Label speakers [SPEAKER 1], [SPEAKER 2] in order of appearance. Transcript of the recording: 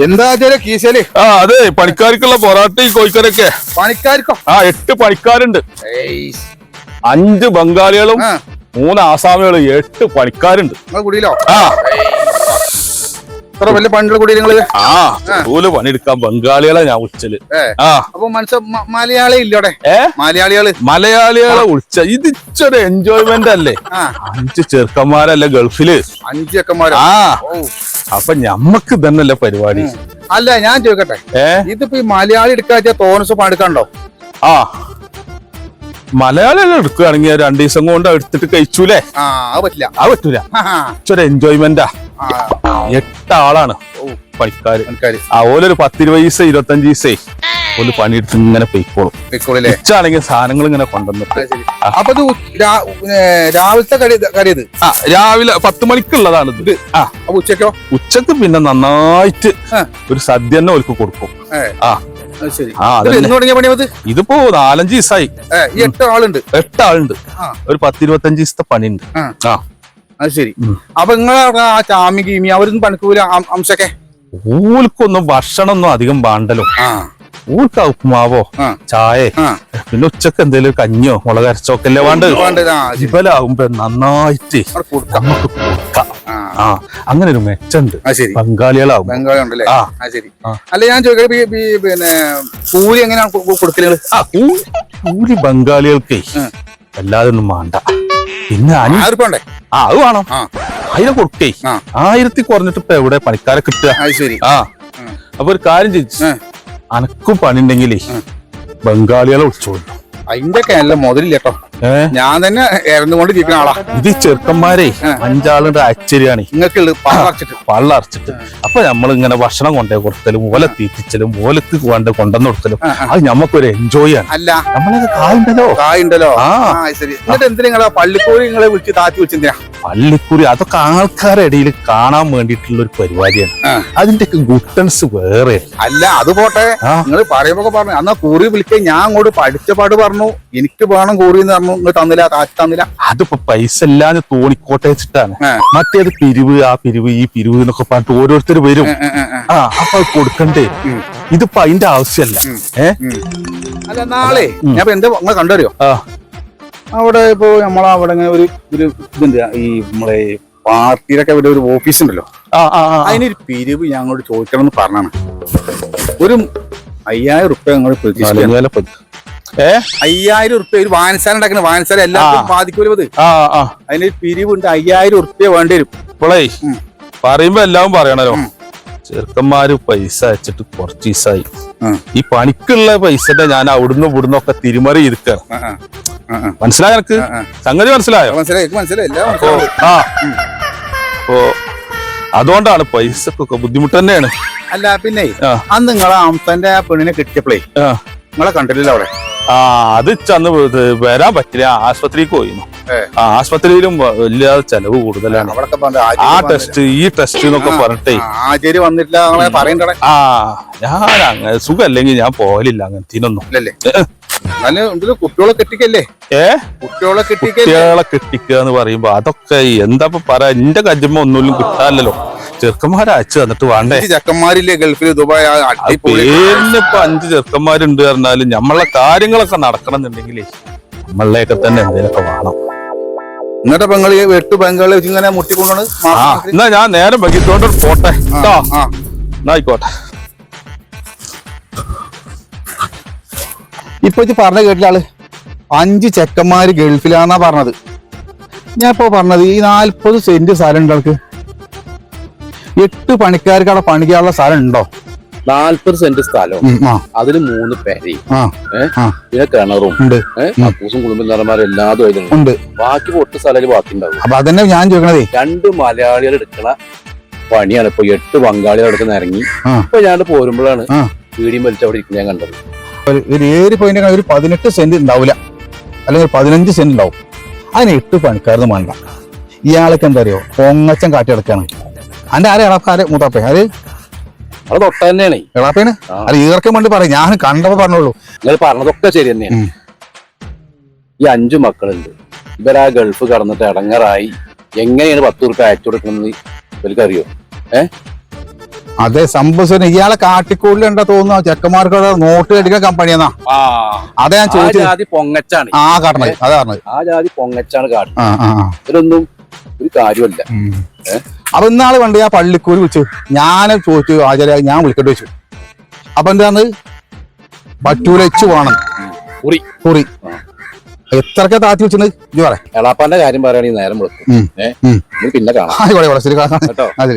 [SPEAKER 1] എന്താ കീശൽ?
[SPEAKER 2] ആ അതെ പണിക്കാർക്കുള്ള പൊറാട്ടയും കോഴിക്കറിയൊക്കെ.
[SPEAKER 1] പണിക്കാർക്കോ?
[SPEAKER 2] ആ എട്ട് പണിക്കാരുണ്ട്. അഞ്ച് ബംഗാളികളും മൂന്ന് ആസാമികളും എട്ട് പണിക്കാരുണ്ട്.
[SPEAKER 1] കുടിയിലോ?
[SPEAKER 2] ആ.
[SPEAKER 1] വലിയ പണ്ടുള്ള കുടി നിങ്ങൾ
[SPEAKER 2] ആ. അതുപോലെ പണിയെടുക്കാൻ ബംഗാളികളെ ഞാൻ
[SPEAKER 1] ഉച്ചൽ
[SPEAKER 2] ആ.
[SPEAKER 1] അപ്പൊ മനസ്സ മ- മലയാളി ഇല്ലോടെ
[SPEAKER 2] ഏ?
[SPEAKER 1] മലയാളികൾ?
[SPEAKER 2] മലയാളികളെ വിളിച്ച ഇത് ഇച്ചൊരു എൻജോയ്മെന്റ് അല്ലേ? അഞ്ച് ചെറുക്കന്മാരല്ലേ ഗൾഫിൽ?
[SPEAKER 1] അഞ്ച് ചെക്കന്മാര്?
[SPEAKER 2] ആ. അപ്പൊ ഞമ്മക്ക് തന്നെയല്ലേ പരിപാടി?
[SPEAKER 1] അല്ല ഞാൻ ചോദിക്കട്ടെ?
[SPEAKER 2] ഏ?
[SPEAKER 1] ഇതിപ്പോ ഈ മലയാളി എടുക്കാച്ച തോനസ് പണിക്കണ്ടോ
[SPEAKER 2] ആ. മലയാളികൾ എടുക്കുകയാണെങ്കിൽ രണ്ടു ദിവസം കൊണ്ട് എടുത്തിട്ട് കഴിച്ചൂലേ?
[SPEAKER 1] ആ പറ്റില്ല. ആ.
[SPEAKER 2] പറ്റൂല എൻജോയ്മെന്റാ എട്ട് ആളാണ് പണിക്കാര്. ആ ഓലൊരു പത്തിരുപത് ദിവസം ഇരുപത്തഞ്ച് ദിവസേ ഓൽ പണിയെടുത്ത് ഇങ്ങനെ പൊയ്ക്കോളും. ഉച്ചാണെങ്കിൽ സാധനങ്ങൾ ഇങ്ങനെ കൊണ്ടുവന്നിട്ട്
[SPEAKER 1] അപ്പൊ രാവിലത്തെ കറിയത്
[SPEAKER 2] ആ രാവിലെ പത്ത് മണിക്കുള്ളതാണ് ഇത്. ആ
[SPEAKER 1] അപ്പൊ ഉച്ചക്കോ?
[SPEAKER 2] ഉച്ചയ്ക്ക് പിന്നെ നന്നായിട്ട് ഒരു സദ്യ തന്നെ ഓൽക്ക് കൊടുക്കും. ആ. ഇതിപ്പോ നാലഞ്ച് ദിവസമായി
[SPEAKER 1] എട്ട് ആളുണ്ട്.
[SPEAKER 2] എട്ട്
[SPEAKER 1] ആളുണ്ട്.
[SPEAKER 2] ഒരു പത്തിരുപത്തഞ്ച് ദിവസത്തെ പണിയുണ്ട്.
[SPEAKER 1] ആ. അത് ശരി. അപ്പൊ നിങ്ങളെ ആ ചാമി കീമി അവരൊന്നും പണിക്കൂല അംശൊക്കെ?
[SPEAKER 2] ഊൽക്കൊന്നും ഭക്ഷണമൊന്നും അധികം വേണ്ടല്ലോ.
[SPEAKER 1] ആ.
[SPEAKER 2] ഊൽക്ക ഉപ്പുമാവോ. ചായ പിന്നെ ഉച്ചയ്ക്ക് എന്തെങ്കിലും കഞ്ഞോ മുളക് അരച്ചോക്കെ അല്ലേ വേണ്ടത്. ഇവലാകുമ്പോ നന്നായിട്ട് നമുക്ക് കൊടുക്കാം.
[SPEAKER 1] ആ.
[SPEAKER 2] അങ്ങനെ ഒരു മെച്ചുണ്ട്. ബംഗാളികളാവും.
[SPEAKER 1] അല്ല ഞാൻ ചോദിക്കട്ടെ പിന്നെ കൂലി എങ്ങനെയാണ് കൊ- കൊ- കൊടുക്കൽ നിങ്ങൾ?
[SPEAKER 2] ആ കൂലി ബംഗാളികൾക്കേ അല്ലാതെ ഒന്നും വേണ്ട. പിന്നെ ആ അത് വേണം. ആയിരം കൊടുക്കേ. ആയിരത്തി കുറഞ്ഞിട്ട് ഇപ്പൊ എവിടെ പണിക്കാരെ കിട്ടുക?
[SPEAKER 1] ശരി.
[SPEAKER 2] ആ. അപ്പൊ ഒരു കാര്യം
[SPEAKER 1] ചോദിച്ചു
[SPEAKER 2] അനക്കും പണിണ്ടെങ്കിലേ ബംഗാളികളെ വിളിച്ചോളൂ.
[SPEAKER 1] അതിന്റെ ഒക്കെ നല്ല മുതലില്ല കേട്ടോ. ഞാൻ തന്നെ ഇറന്നുകൊണ്ട് ജീവിക്കുന്ന ആളാ.
[SPEAKER 2] ഇത് ചെറുക്കന്മാരെ അഞ്ചാളുടെ അച്ചരിയാണ് നിങ്ങൾക്ക് പള്ളറിച്ചിട്ട്. അപ്പൊ നമ്മൾ ഇങ്ങനെ ഭക്ഷണം കൊണ്ടേ കൊടുത്തലും ഓല തീറ്റിച്ചലും ഓലത്ത് കൊണ്ട് കൊണ്ടുവന്ന്
[SPEAKER 1] ആ.
[SPEAKER 2] അത് ഞമ്മക്കൊരു എൻജോയ് ആണ്.
[SPEAKER 1] അല്ല.
[SPEAKER 2] നമ്മളത് കായുണ്ടല്ലോ.
[SPEAKER 1] കായുണ്ടല്ലോ.
[SPEAKER 2] ആ.
[SPEAKER 1] ശരി. എന്നിട്ട് എന്തിനാ നിങ്ങളെ പള്ളിക്കൂരി നിങ്ങളെ വിളിച്ച് താത്തി വിളിച്ചെന്തിനാ?
[SPEAKER 2] പള്ളിക്കുറി അതൊക്കെ ആൾക്കാരുടെ ഇടയിൽ കാണാൻ വേണ്ടിട്ടുള്ള ഒരു പരിപാടിയാണ്. അതിന്റെ ഗുട്ടൻസ് വേറെ.
[SPEAKER 1] അല്ല അത് പോട്ടെ. നിങ്ങൾ പറയുമ്പോ പറഞ്ഞു. അന്നാ കൂറി വിളിക്കാൻ ഞാൻ അങ്ങോട്ട് പഠിച്ച പാട് പറഞ്ഞു. എനിക്ക് വേണം കൂറി എന്ന് പറഞ്ഞു. നിങ്ങൾ തന്നില്ല താറ്റ് തന്നില്ല.
[SPEAKER 2] അതിപ്പോ പൈസ ഇല്ലാന്ന് തോണിക്കോട്ടെ വെച്ചിട്ടാണ്. മറ്റേത് പിരിവ് ആ പിരിവ് ഈ പിരിവ് എന്നൊക്കെ പറഞ്ഞിട്ട് ഓരോരുത്തർ വരും. ആ അപ്പൊ അത് കൊടുക്കണ്ടേ. ഇതിപ്പോ അതിന്റെ ആവശ്യമല്ല ഏ?
[SPEAKER 1] ഉം. അല്ല നാളെ ഞാൻ എന്താ നിങ്ങൾ കണ്ടറിയോ
[SPEAKER 2] ആ.
[SPEAKER 1] അവിടെ ഇപ്പോ നമ്മളെ അവിടെ ഇങ്ങനെ ഒരു ഒരു ഇതുണ്ട്. ഈ നമ്മളെ പാർട്ടിയിലൊക്കെ ഇവിടെ ഒരു ഓഫീസ് ഉണ്ടല്ലോ.
[SPEAKER 2] ആ ആ ആ, ആ.
[SPEAKER 1] അതിനൊരു പിരിവ് ഞങ്ങളോട് ചോദിക്കണം എന്ന് പറഞ്ഞാണ്. ഒരു അയ്യായിരം റുപ്യ
[SPEAKER 2] ഞങ്ങൾ ഏ
[SPEAKER 1] അയ്യായിരം റുപ്യ ഒരു വായനശാല ഉണ്ടാക്കുന്ന വായനശാല എല്ലാവർക്കും ബാധിക്കും അത് അതിനൊരു പിരിവുണ്ട്. അയ്യായിരം ഉറുപ്പ്യ വേണ്ടി വരും.
[SPEAKER 2] ഇപ്പോളേ. പറയുമ്പോ എല്ലാം പറയണല്ലോ. ചെറുക്കന്മാര് പൈസ അയച്ചിട്ട് കുറച്ച് ദിവസമായി ഈ പണിക്കുള്ള പൈസന്റെ ഞാൻ അവിടുന്ന് ഇവിടുന്ന് ഒക്കെ തിരിമറി
[SPEAKER 1] ഇരിക്ക
[SPEAKER 2] മനസ്സിലായ എനക്ക്. സംഗതി മനസ്സിലായോ? ആ. അപ്പോ അതുകൊണ്ടാണ് പൈസക്കൊക്കെ ബുദ്ധിമുട്ട് തന്നെയാണ്.
[SPEAKER 1] അല്ല പിന്നെ. അന്ന് നിങ്ങളെ അംസന്റെ ആ പെണ്ണിനെ കിട്ടിയപ്പോഴേ. നിങ്ങളെ കണ്ടില്ലല്ലോ അവിടെ?
[SPEAKER 2] ആ അത് ചന്ന് വരാൻ പറ്റില്ല. ആശുപത്രിക്ക്
[SPEAKER 1] പോയി
[SPEAKER 2] ആ ആശുപത്രിയിലും വലിയ ചെലവ് കൂടുതലാണ്. ആ ടെസ്റ്റ് ഈ ടെസ്റ്റ് എന്നൊക്കെ പറഞ്ഞിട്ടേ.
[SPEAKER 1] വന്നിട്ടില്ല
[SPEAKER 2] ആ ഞാൻ അങ്ങനെ സുഖല്ലെങ്കിൽ ഞാൻ പോകലില്ല അങ്ങനത്തേനൊന്നും
[SPEAKER 1] കുട്ടികളെ കെട്ടിക്കല്ലേ?
[SPEAKER 2] ഏ?
[SPEAKER 1] കുട്ടികളെ
[SPEAKER 2] കെട്ടിക്കുക എന്ന് പറയുമ്പോ അതൊക്കെ എന്താ പറയാ എന്റെ കജ്ജമ്മ ഒന്നുമില്ല കിട്ടാനല്ലോ ചെറുക്കന്മാരെ അയച്ചു തന്നിട്ട് വേണ്ടേ.
[SPEAKER 1] ചെക്കന്മാരില്ലേ ഗൾഫിൽ ദുബായ്
[SPEAKER 2] പേരിനിപ്പൊ അഞ്ച് ചെറുക്കന്മാരുണ്ട് പറഞ്ഞാലും നമ്മളെ കാര്യങ്ങളൊക്കെ നടക്കണം എന്നുണ്ടെങ്കിലേ നമ്മളിലേക്ക് തന്നെ എന്തെങ്കിലുമൊക്കെ വേണം.
[SPEAKER 1] എന്നിട്ട് പെങ്ങളി വെട്ടു ബംഗാളി വെച്ച് ഇങ്ങനെ മുട്ടിക്കൊണ്ടാണ്
[SPEAKER 2] എന്നാ ഞാൻ നേരം വൈകിട്ടോണ്ട് പോട്ടെ. കേട്ടോ
[SPEAKER 1] ആ.
[SPEAKER 2] എന്നാ ആയിക്കോട്ടെ.
[SPEAKER 1] ഇപ്പൊ പറഞ്ഞ കേട്ടില്ല ആൾ അഞ്ച് ചെക്കന്മാര് ഗൾഫിലാന്നാ പറഞ്ഞത്. ഞാൻ ഇപ്പൊ പറഞ്ഞത് ഈ നാല്പത് സെന്റ് സ്ഥലം ഉണ്ട് ആൾക്ക് എട്ട് പണിക്കാർക്ക് അവിടെ പണിക്കാനുള്ള സ്ഥലം ഉണ്ടോ?
[SPEAKER 3] നാല്പത് സെന്റ്
[SPEAKER 1] സ്ഥലം.
[SPEAKER 3] അതിൽ മൂന്ന് പെരയും? പിന്നെ കിണറും.
[SPEAKER 1] ഉണ്ട്.
[SPEAKER 3] അപ്പൂസും കുടുംബനാരന്മാരും എല്ലാതും അതിലുണ്ട് ബാക്കി പൊട്ട് സ്ഥലം ബാക്കി ഉണ്ടാവും
[SPEAKER 1] അപ്പൊ അതന്നെ ഞാൻ ചോദിക്കണതേ.
[SPEAKER 3] രണ്ട് മലയാളികൾ എടുക്കണ പണിയാണ്. ഇപ്പൊ എട്ട് ബംഗാളികൾ എടുക്കുന്ന ഇറങ്ങി. ഇപ്പൊ ഞാൻ പോരുമ്പോഴാണ്
[SPEAKER 1] വീടിയും
[SPEAKER 3] പീടിയും വലിച്ച അവിടെ ഇരിക്കുന്ന ഞാൻ കണ്ടത്.
[SPEAKER 1] ഒരു- ഏഴ് പോയിന്റ് ഒരു പതിനെട്ട് സെന്റ് ഉണ്ടാവില്ല. അല്ലെങ്കിൽ പതിനഞ്ച് സെന്റ് ഉണ്ടാവും. അതിന് എട്ട് പണിക്കാരൊന്നും വേണ്ട. ഇയാൾക്ക് എന്താ അറിയോ? പൊങ്ങച്ചം കാട്ടി കിടക്കാണ് അന്റെ ആരെ ഇളപ്പാരെ മൂത്താപ്പേ? ആര്?
[SPEAKER 3] അത് തൊട്ട തന്നെയാണ്.
[SPEAKER 1] ഇളാപ്പേന്. അത് ഈർക്കം വേണ്ടി പറയും. ഞാൻ കണ്ടപ്പോ പറഞ്ഞോളൂ.
[SPEAKER 3] നിങ്ങൾ പറഞ്ഞതൊക്കെ ശരി തന്നെയാണ്. ഈ അഞ്ചു മക്കളുണ്ട്. ഇവരാ ഗൾഫ് കടന്നിട്ട് ഇടങ്ങറായി. എങ്ങനെയാണ് പത്ത് റുപ്യ അയച്ചു കൊടുക്കുന്നത് ഇവർക്കറിയോ?
[SPEAKER 1] അതെ സംഭവം ഇയാളെ കാട്ടിക്കൂടിൽ എന്താ തോന്നുന്നു? ചെക്കന്മാർക്ക് നോട്ട് അടിക്കാൻ കമ്പനിയെന്നാ
[SPEAKER 3] എന്നാ
[SPEAKER 1] അതെ ഞാൻ
[SPEAKER 3] ആ
[SPEAKER 1] ചോദിച്ചത്.
[SPEAKER 3] ജാതി പൊങ്ങച്ചാണ്.
[SPEAKER 1] ആ കാട്ടണത് അതാ പറഞ്ഞത്.
[SPEAKER 3] ആ ജാതി പൊങ്ങച്ചാണ്
[SPEAKER 1] കാട്ടുന്നത്.
[SPEAKER 3] ഇവരൊന്നും ഒരു കാര്യമല്ല.
[SPEAKER 1] അപ്പൊ ഇന്നാൾ കണ്ട് ഞാൻ പള്ളിക്കൂര് വിളിച്ചു. ഞാൻ ചോദിച്ചു ആചാര്യ ഞാൻ വിളിക്കട്ടെ വെച്ചു അപ്പൊ എന്താന്ന്? പറ്റൂല എച്ചു വേണം
[SPEAKER 3] കുറി.
[SPEAKER 1] കുറി. എത്രക്കെ താത്തി വെച്ചത് ഇജ്ജ് പറയാം
[SPEAKER 3] എളാപ്പാന്റെ കാര്യം പറയുകയാണെങ്കിൽ നേരം വിളിക്കും. പിന്നെ കാണാം.
[SPEAKER 1] ആയിക്കോട്ടെ ശരി കാണാം.
[SPEAKER 3] കേട്ടോ?
[SPEAKER 1] അതെ